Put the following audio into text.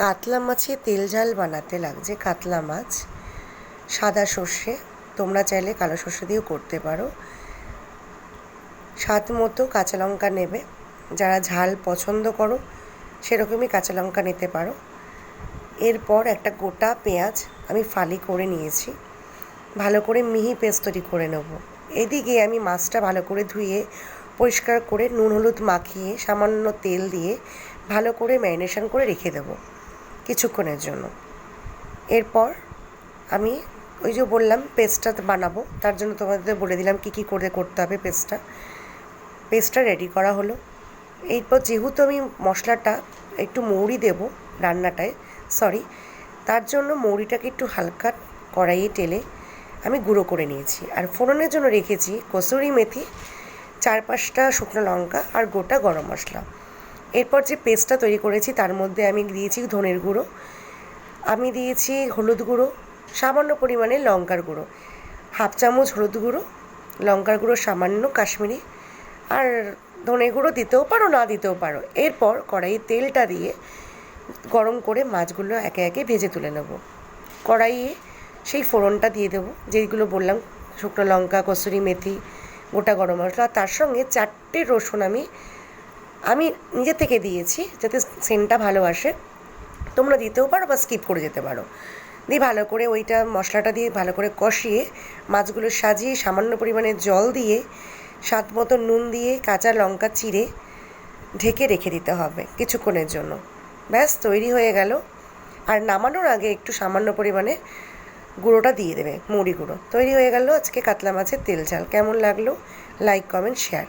কাতলা মাছে তেল ঝাল বানাতে লাগছে, কাতলা মাছ, সাদা সর্ষে, তোমরা চাইলে কালো সর্ষে দিয়েও করতে পারো। স্বাদ মতো কাঁচা লঙ্কা নেবে, যারা ঝাল পছন্দ করো, সেরকমই কাঁচা লঙ্কা নিতে পারো। এরপর একটা গোটা পেঁয়াজ আমি ফালি করে নিয়েছি, ভালো করে মিহি পেস্ট তৈরি করে নেব। এদিকে আমি মাছটা ভালো করে ধুয়ে, পরিষ্কার করে নুন হলুদ মাখিয়ে সামান্য তেল দিয়ে ভালো করে ম্যারিনেশন করে রেখে দেবো। কিছুক্ষণের জন্য। এরপর আমি ওই যে বললাম পেস্টটা বানাবো, তার জন্য তোমাদের বলে দিলাম কী কী করে করতে হবে পেস্টটা। পেস্টটা রেডি করা হলো। এরপর যেহেতু আমি মশলাটা একটু মৌরি দেব রান্নাটায় সরি তার জন্য মৌরিটাকে একটু হালকা কড়াইয়ে টেলে আমি গুঁড়ো করে নিয়েছি। আর ফোড়নের জন্য রেখেছি কসুরি মেথি চার পাঁচটা শুকনো লঙ্কা আর গোটা গরম মশলা। এরপর যে পেস্টটা তৈরি করেছি তার মধ্যে আমি দিয়েছি ধনের গুঁড়ো। আমি দিয়েছি হলুদ গুঁড়ো, সামান্য পরিমাণে লঙ্কার গুঁড়ো। হাফ চামচ হলুদ গুঁড়ো, লঙ্কার গুঁড়ো, সামান্য কাশ্মীরি। আর ধনে গুঁড়ো দিতেও পারো, না দিতেও পারো। এরপর কড়াইয়ে তেলটা দিয়ে গরম করে মাছগুলো একে একে ভেজে তুলে নেব। কড়াইয়ে সেই ফোড়নটা দিয়ে দেবো, যেইগুলো বললাম, শুকনো লঙ্কা কসুরি মেথি, গোটা গরম মশলা। তার সঙ্গে চারটে রসুন আমি আমি নিজে থেকে দিয়েছি যাতে সেন্টটা ভালো আসে। তোমরা দিতেও পারো বা স্কিপ করে যেতে পারো। দিয়ে ভালো করে ওইটা মশলাটা দিয়ে ভালো করে কষিয়ে মাছগুলো সাজিয়ে সামান্য পরিমাণে জল দিয়ে স্বাদ মতো নুন দিয়ে কাঁচা লঙ্কা চিড়ে ঢেকে রেখে দিতে হবে কিছুক্ষণের জন্য। ব্যাস, তৈরি হয়ে গেল। আর নামানোর আগে একটু সামান্য পরিমাণে গুঁড়োটা দিয়ে দেবে, মুড়ি গুঁড়ো। তৈরি হয়ে গেল আজকে কাতলা মাছের তেল ঝাল। কেমন লাগল? Like comment share